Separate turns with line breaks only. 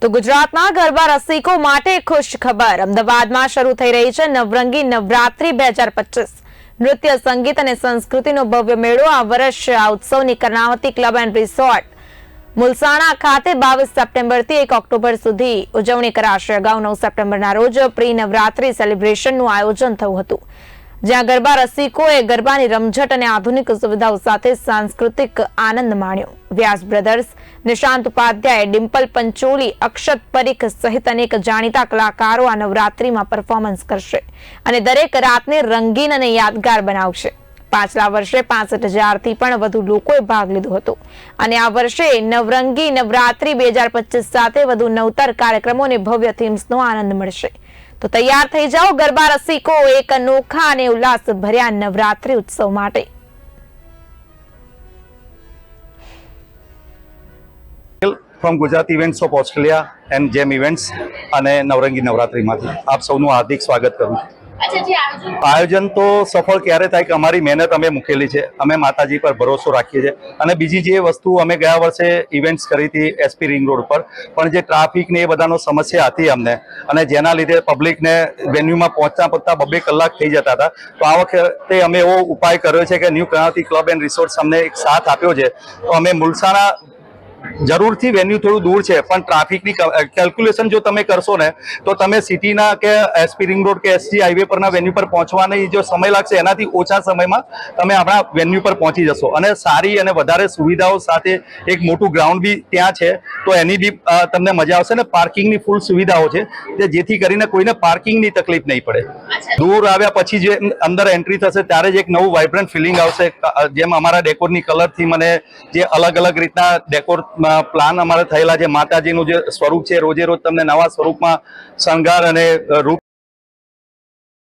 તો ગુજરાતના ગરબા રસિકો માટે ખુશ ખબર. અમદાવાદમાં શરૂ થઈ રહી છે નવરંગી નવરાત્રી બે હજાર પચીસ. નૃત્ય, સંગીત અને સંસ્કૃતિનો ભવ્ય મેળો આ વર્ષ આ ઉત્સવની Karnavati club and resort. Mulsana ખાતે બાવીસ સપ્ટેમ્બરથી એક ઓક્ટોબર સુધી ઉજવણી કરાશે. અગાઉ નવ સપ્ટેમ્બરના રોજ પ્રી નવરાત્રી સેલિબ્રેશનનું આયોજન થયું હતું. જ્યાં ગરબા રસિકોએ ગરબાની રમઝટ અને આધુનિક સુવિધાઓ સાથે સાંસ્કૃતિક આનંદ માણ્યો. વ્યાસ બ્રધર્સ, નિશાંત ઉપાધ્યાય, ડિમ્પલ પંચોલી, અક્ષત પરીખ સહિત અનેક જાણીતા કલાકારો આ નવરાત્રીમાં પરફોર્મન્સ કરશે અને દરેક રાતને રંગીન અને યાદગાર બનાવશે. પાછલા વર્ષે પાસઠ હજારથી પણ વધુ લોકોએ ભાગ લીધો હતો. અને આ વર્ષે નવરંગી નવરાત્રી બે હજાર પચીસ સાથે વધુ નવતર કાર્યક્રમો અને ભવ્ય થીમ્સનો આનંદ મળશે. તો તૈયાર થઈ જાઓ ગરબા રસિકો, એક અનોખા અને ઉલ્લાસ ભર્યા નવરાત્રી ઉત્સવ માટે.
From Gujarat events of Australia and gem events અને નવરંગી નવરાત્રીમાંથી. આપ સૌનું હાર્દિક સ્વાગત કરું છું.
આયોજન?
તો સફળ ક્યારે થાય કે અમારી મહેનત અમે મૂકેલી છે. અમે માતાજી પર ભરોસો રાખીએ છીએ. અને બીજી જે વસ્તુ અમે ગયા વર્ષે ઇવેન્ટ્સ કરી હતી એસપી રિંગ રોડ પર. પણ જે ટ્રાફિક ને એ બધાનો સમસ્યા હતી અમને. અને જેના લીધે પબ્લિકને વેન્યુમાં પહોંચતા પહોંચતા બબે કલાક થઈ જતા હતા. તો આ વખતે અમે એવો ઉપાય કર્યો છે કે new Karnavati club and resorts અમને એક સાથ આપ્યો છે. તો અમે મુલસાણા જરૂરથી વેન્યુ થોડું દૂર છે પણ ટ્રાફિકની કેલ્ક્યુલેશન જો તમે કરશો ને તો તમે સિટીના કે એસપી રિંગ રોડ કે એસજી હાઈવે પરના વેન્યુ પર પહોંચવાની જો સમય લાગશે એનાથી ઓછા સમયમાં તમે આપણા વેન્યુ પર પહોંચી જશો. અને સારી અને વધારે સુવિધાઓ સાથે એક મોટું ગ્રાઉન્ડ બી ત્યાં છે તો એની બી તમને મજા આવશે ને પાર્કિંગની ફૂલ સુવિધાઓ છે જેથી કરીને કોઈને પાર્કિંગની તકલીફ નહીં પડે. દૂર આવ્યા પછી જે અંદર એન્ટ્રી થશે ત્યારે જ એક નવું વાઇબ્રન્ટ ફિલિંગ આવશે જેમ અમારા ડેકોરની કલરથી મને જે અલગ અલગ રીતના ડેકોર પ્લાન અમારે થયેલા છે. માતાજીનું જે સ્વરૂપ છે, રોજે રોજ તમને નવા સ્વરૂપમાં શણગાર અને રૂપ